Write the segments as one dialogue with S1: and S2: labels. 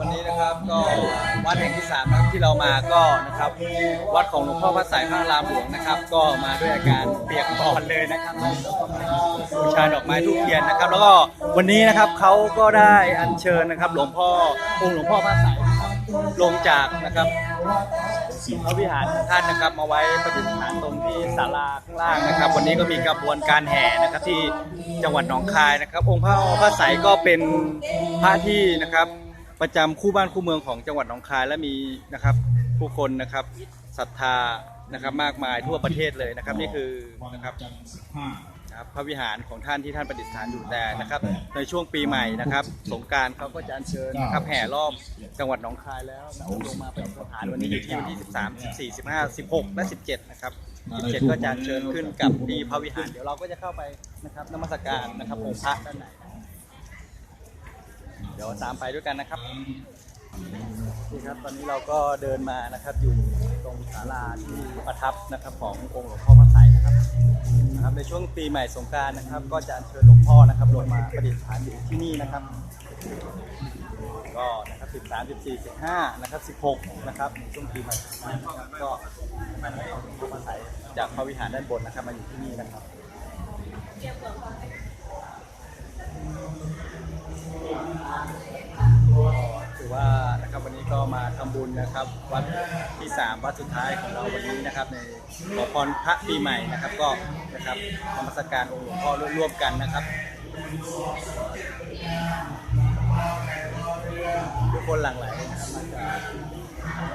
S1: วันนี้นะครับก็วัดแห่งที่สามนะครับที่เรามาก็นะครับวัดของหลวงพ่อพระสายพระรามหลวงนะครับ ก็มาด้วยอาการเปียกปอนเลยนะครับบูชาดอกไม้ทูบเทียนนะครับ แล้วก็วันนี้นะครับเขาก็ได้อัญเชิญนะครับ หลวงพ่อองค์หลวงพ่อพระสายลงจากนะครับพระวิหารท่านนะครับ มาไว้ประดิษฐานตรงที่ศาลาข้างล่างนะครับ วันนี้ก็มีกระบวนการแห่นะครับที่จังหวัดหนองคายนะครับ องค์พระพระสายก็เป็นพระที่นะครับ ประจำคู่บ้านคู่เมืองของจังหวัดหนองคายและมีนะครับผู้คนนะครับศรัทธานะครับมากมายทั่วประเทศเลยนะครับนี่คือนะครับนะครับพระวิหารของท่านที่ท่านประดิษฐานอยู่แต่นะครับ ในช่วงปีใหม่นะครับ สงกรารเขาก็จะอัญเชิญนะครับแห่รอบจังหวัดหนองคายแล้วนะลงมาประดิษฐานวันนี้อยู่ที่วันที่ 13 14 15 16 และ 17 นะครับ 17 ก็จะอัญเชิญขึ้นกับที่พระวิหาร เดี๋ยวเราก็จะเข้าไปนะครับนมัสการนะครับองค์พระด้านในนะครับเดี๋ยวตามไปด้วยกันนะครับนี่ครับ ตอนนี้เราก็เดินมานะครับ อยู่ตรงศาลาที่ประทับนะครับ ขององค์หลวงพ่อพระไสยนะครับนะครับ ในช่วงปีใหม่สงการนะครับ ก็จะอัญเชิญหลวงพ่อนะครับลงมาประดิษฐานอยู่ที่นี่นะครับ ก็นะครับ13 14 15นะครับ16นะครับในช่วงปีใหม่สงกรานต์นะครับก็เอาหลวงพ่อพระไสยจากพระวิหารด้านบนนะครับมาอยู่ที่นี่นะครับ นะครับ วัดที่ 3 วัดสุดท้ายของเราวันนี้นะครับ ในขอพรพระปีใหม่นะครับก็นะครับนมัสการองค์หลวงพ่อร่วมกันนะครับทุกคนหลั่งไหลนะครับ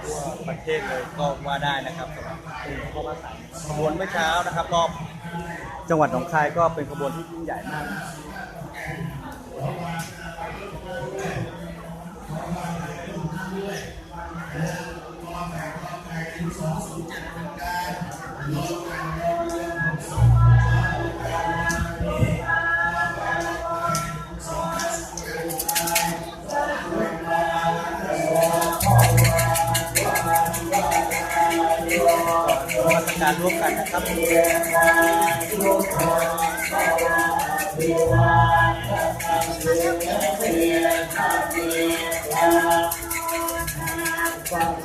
S1: ทั่วประเทศเลยก็ว่าได้นะครับสำหรับหลวงพ่อพระสัยขบวนเมื่อเช้านะครับก็จังหวัดหนองคายก็เป็นขบวนที่ยิ่งใหญ่มาก การร่วมกันนะครับ
S2: เอ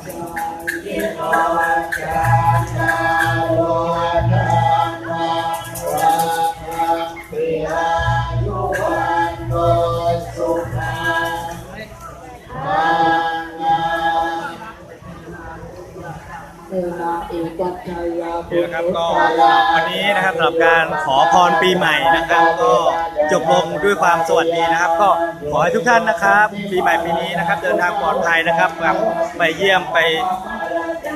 S2: นาเอกัจจายา
S1: โอเคนะครับก็วันนี้นะครับสำหรับการขอพรปีใหม่นะครับ ก็จบลงด้วยความสวัสดีนะครับ ก็ขอให้ทุกท่านนะครับ ปีใหม่ปีนี้นะครับ เดินทางปลอดภัยนะครับกลับไปเยี่ยมไป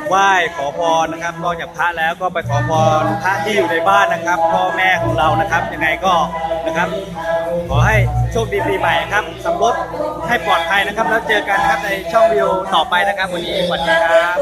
S1: ไหว้ขอพรนะครับนอกจากพระแล้วก็ไปขอพรพระที่อยู่ในบ้านนะครับ พ่อแม่ของเรานะครับ ยังไงก็นะครับ ขอให้โชคดีปีใหม่ครับสำรถให้ปลอดภัยนะครับ แล้วเจอกันนะครับในช่องวิวต่อไปนะครับ วันนี้สวัสดีครับ